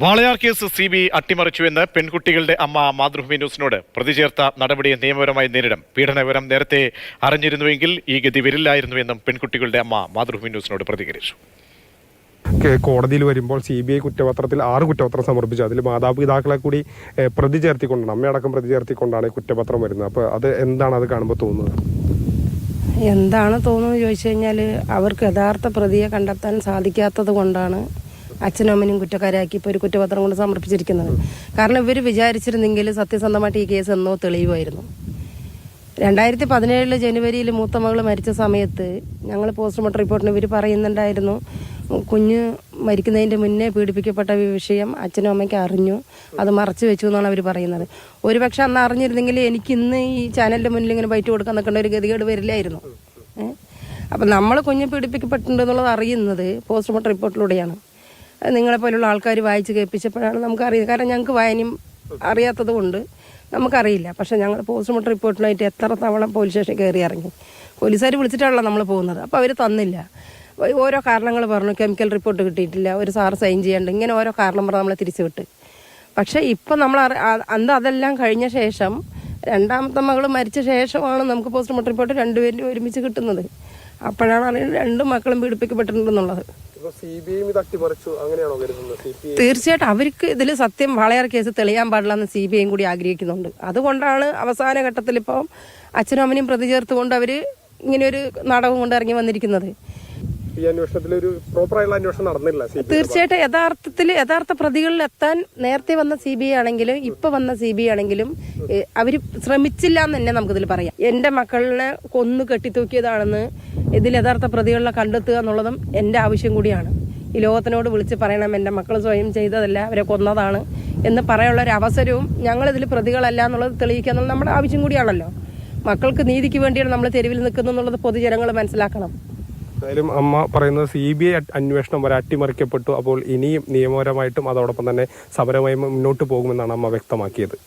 Walayar case C B അട്ടിമറിച്ചുവെന്ന് പെൺകുട്ടികളുടെ അമ്മ മാതൃഭൂമി ന്യൂസിനോട് പ്രതി ചേർത്ത നടപടിയെ നിയമപരമായി നേരിടും. പീഡന വിവരം നേരത്തെ അറിഞ്ഞിരുന്നുവെങ്കിൽ ഈ ഗതി വരില്ലായിരുന്നുവെന്നും പെൺകുട്ടികളുടെ അമ്മ മാതൃഭൂമി ന്യൂസിനോട് പ്രതികരിച്ചു. കെ- കോടതിയിൽ വരുമ്പോൾ സി ബി ഐ കുറ്റപത്രത്തിൽ ആറ് കുറ്റപത്രം സമർപ്പിച്ചു. അതിൽ മാതാപിതാക്കളെ കൂടി പ്രതി ചേർത്തിക്കൊണ്ടാണ് അമ്മയടക്കം പ്രതി ചേർത്തിക്കൊണ്ടാണ് കുറ്റപത്രം വരുന്നത്. അപ്പോൾ അത് എന്താണ് അത് കാണുമ്പോൾ തോന്നുന്നത്? എന്താണ് തോന്നുന്നത് ചോദിച്ചു കഴിഞ്ഞാൽ അവർക്ക് യഥാർത്ഥ പ്രതിയെ കണ്ടെത്താൻ സാധിക്കാത്തത് കൊണ്ടാണ് അച്ഛനും അമ്മനും കുറ്റക്കാരാക്കി ഇപ്പോൾ ഒരു കുറ്റപത്രം കൊണ്ട് സമർപ്പിച്ചിരിക്കുന്നത്. കാരണം ഇവർ വിചാരിച്ചിരുന്നെങ്കിൽ സത്യസന്ധമായിട്ട് ഈ കേസ് എന്നോ തെളിയുമായിരുന്നു. രണ്ടായിരത്തി പതിനേഴിൽ ജനുവരിയിൽ മൂത്ത മകൾ മരിച്ച സമയത്ത് ഞങ്ങൾ പോസ്റ്റ്മോർട്ടം റിപ്പോർട്ടിന് ഇവർ പറയുന്നുണ്ടായിരുന്നു കുഞ്ഞ് മരിക്കുന്നതിന്റെ മുന്നേ പീഡിപ്പിക്കപ്പെട്ട വിഷയം അച്ഛനും അമ്മയ്ക്ക് അറിഞ്ഞു അത് മറച്ചു വെച്ചു എന്നാണ് അവർ പറയുന്നത്. ഒരുപക്ഷെ അന്ന് അറിഞ്ഞിരുന്നെങ്കിൽ എനിക്ക് ഇന്ന് ഈ ചാനലിന്റെ മുന്നിൽ ഇങ്ങനെ ബൈറ്റ് കൊടുക്കാൻ നിൽക്കേണ്ട ഒരു ഗതികേട് വരില്ലായിരുന്നു. അപ്പം നമ്മൾ കുഞ്ഞ് പീഡിപ്പിക്കപ്പെട്ടിട്ടുണ്ടെന്നുള്ളത് അറിയുന്നത് പോസ്റ്റ്മോർട്ടം റിപ്പോർട്ടിലൂടെയാണ്. നിങ്ങളെപ്പോലുള്ള ആൾക്കാർ വായിച്ച് കേൾപ്പിച്ചപ്പോഴാണ് നമുക്കറിയുന്നത്. കാരണം ഞങ്ങൾക്ക് വായനയും അറിയാത്തത് കൊണ്ട് നമുക്കറിയില്ല. പക്ഷെ ഞങ്ങൾ പോസ്റ്റ്മോർട്ടം റിപ്പോർട്ടിനായിട്ട് എത്ര തവണ പോലീസ് സ്റ്റേഷനിൽ കയറി ഇറങ്ങി. പോലീസുകാർ വിളിച്ചിട്ടാണല്ലോ നമ്മൾ പോകുന്നത്. അപ്പോൾ അവർ തന്നില്ല. ഓരോ കാരണങ്ങൾ പറഞ്ഞു. കെമിക്കൽ റിപ്പോർട്ട് കിട്ടിയിട്ടില്ല. ഒരു സാറ് സൈൻ ചെയ്യേണ്ട ഇങ്ങനെ ഓരോ കാരണം പറഞ്ഞ് നമ്മളെ തിരിച്ചു വിട്ട് പക്ഷേ ഇപ്പം നമ്മൾ അന്ന് അതെല്ലാം കഴിഞ്ഞ ശേഷം രണ്ടാമത്തെ മകൾ മരിച്ച ശേഷമാണ് നമുക്ക് പോസ്റ്റ്മോർട്ടം റിപ്പോർട്ട് രണ്ടുപേരും ഒരുമിച്ച് കിട്ടുന്നത്. അപ്പോഴാണ് അറിയുന്നത് രണ്ട് മക്കളും പീഡിപ്പിക്കപ്പെട്ടിട്ടുണ്ടെന്നുള്ളത്. തീർച്ചയായിട്ടും അവർക്ക് ഇതിൽ സത്യം വാളയാർ കേസ് തെളിയാൻ പാടില്ല എന്ന് സി ബി ഐയും കൂടി ആഗ്രഹിക്കുന്നുണ്ട്. അതുകൊണ്ടാണ് അവസാന ഘട്ടത്തിൽ ഇപ്പം അച്ഛനും അമ്മനും പ്രതി ചേർത്തുകൊണ്ട് അവർ ഇങ്ങനെ ഒരു നാടകം കൊണ്ട് ഇറങ്ങി വന്നിരിക്കുന്നത്. ഈ അന്വേഷണത്തിൽ ഒരു പ്രോപ്പറായുള്ള അന്വേഷണം നടന്നില്ല തീർച്ചയായിട്ടും യഥാർത്ഥത്തിൽ യഥാർത്ഥ പ്രതികളിൽ എത്താൻ നേരത്തെ വന്ന സി ബി ഐ ആണെങ്കിലും ഇപ്പൊ വന്ന സി ബി ഐ ആണെങ്കിലും അവർ ശ്രമിച്ചില്ല എന്ന് തന്നെ നമുക്കിതിൽ പറയാം. എന്റെ മക്കളിനെ കൊന്നു കെട്ടിത്തൂക്കിയതാണെന്ന് ഇതിൽ യഥാർത്ഥ പ്രതികളെ കണ്ടെത്തുക എന്നുള്ളതും എന്റെ ആവശ്യം കൂടിയാണ്. ഈ ലോകത്തിനോട് വിളിച്ച് പറയണം എന്റെ മക്കൾ സ്വയം ചെയ്തതല്ല അവരെ കൊന്നതാണ് എന്ന് പറയാനുള്ള ഒരു അവസരവും ഞങ്ങളിതിൽ പ്രതികളല്ല എന്നുള്ളത് തെളിയിക്കുക എന്നുള്ളത് നമ്മുടെ ആവശ്യം കൂടിയാണല്ലോ. മക്കൾക്ക് നീതിക്ക് വേണ്ടിയാണ് നമ്മൾ തെരുവിൽ നിൽക്കുന്നത് എന്നുള്ളത് പൊതുജനങ്ങൾ മനസ്സിലാക്കണം. എന്തായാലും അമ്മ പറയുന്നത് സി ബി ഐ അന്വേഷണം വരെ അട്ടിമറിക്കപ്പെട്ടു. അപ്പോൾ ഇനിയും നിയമപരമായിട്ടും അതോടൊപ്പം തന്നെ സമരമായി മുന്നോട്ട് പോകുമെന്നാണ് അമ്മ വ്യക്തമാക്കിയത്.